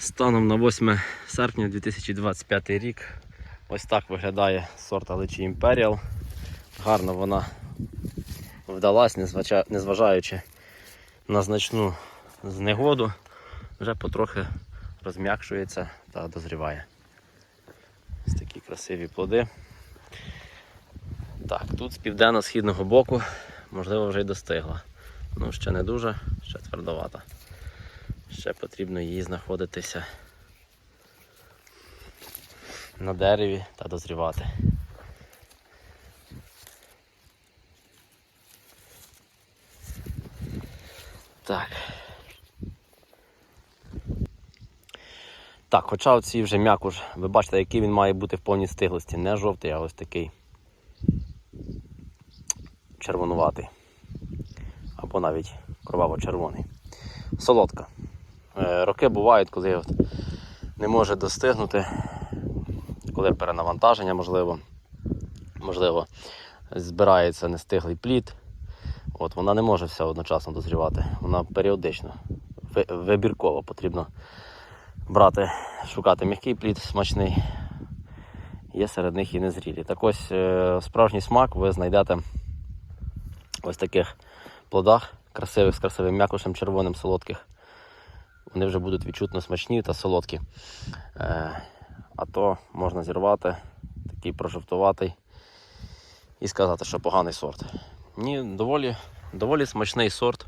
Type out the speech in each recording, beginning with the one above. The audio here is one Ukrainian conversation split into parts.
Станом на 8 серпня 2025 рік ось так виглядає сорт Аличі Imperial. Гарно вона вдалась, незважаючи на значну знегоду, вже потрохи розм'якшується та дозріває. Ось такі красиві плоди. Так, тут з південно-східного боку, можливо, вже й достигла. Ну, ще не дуже, ще твердовата. Ще потрібно її знаходитися на дереві та дозрівати. Так. Так, хоча оці вже м'якуш, ви бачите, який він має бути в повній стиглості. Не жовтий, а ось такий червонуватий. Або навіть кроваво-червоний. Солодка. Е, Роки бувають, коли не може достигнути, коли перенавантаження, можливо, можливо, збирається нестиглий плід. От, вона не може все одночасно дозрівати. Вона періодично, вибірково потрібно брати, шукати м'який плід, смачний. Є серед них і незрілі. Так ось е, справжній смак ви знайдете ось таких плодах, красивих, з красивим м'якушем, червоним, солодких. Вони вже будуть відчутно смачні та солодкі. Е, а то можна зірвати, такий прожовтуватий, і сказати, що поганий сорт. Ні, доволі, доволі смачний сорт.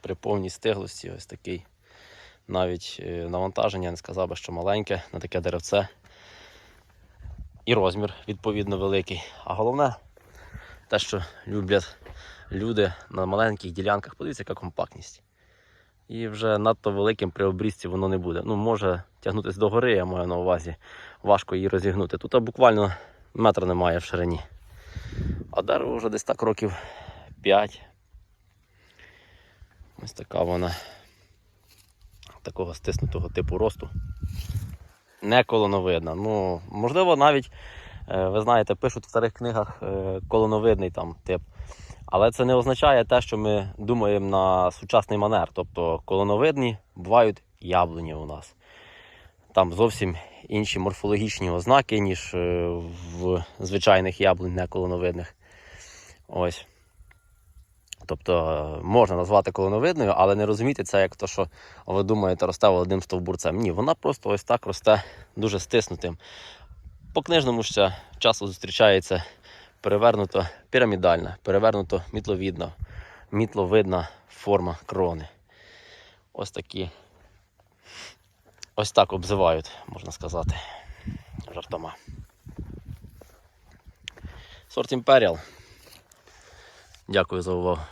При повній стиглості ось такий. Навіть е, навантаження, не сказав би, що маленьке на таке деревце. І розмір, відповідно, великий. А головне, те, що люблять люди на маленьких ділянках, подивіться, яка компактність. І вже надто великим при обрізці воно не буде. Ну, може тягнутися до гори, я маю на увазі. Важко її розігнути. Тут буквально метра немає в ширині. А дерево вже десь так років 5. Ось така вона такого стиснутого типу росту. Не колоновидна. Ну, можливо, навіть, е, ви знаєте, пишуть в старих книгах е, колоновидний там тип. Але це не означає те, що ми думаємо на сучасний манер. Тобто колоновидні бувають яблуні у нас. Там зовсім інші морфологічні ознаки, ніж е, в звичайних яблунь не колоновидних. Ось. Тобто е, можна назвати колоновидною, але не розуміти це як то, що ви думаєте, росте одним стовбурцем. Ні, вона просто ось так росте дуже стиснутим. По книжному ще часу зустрічається перевернуто пірамідальна, перевернуто мітловідна, мітловидна форма крони. Ось такі. Ось так обзивають, можна сказати, жартома. Сорт Imperial. Дякую за увагу.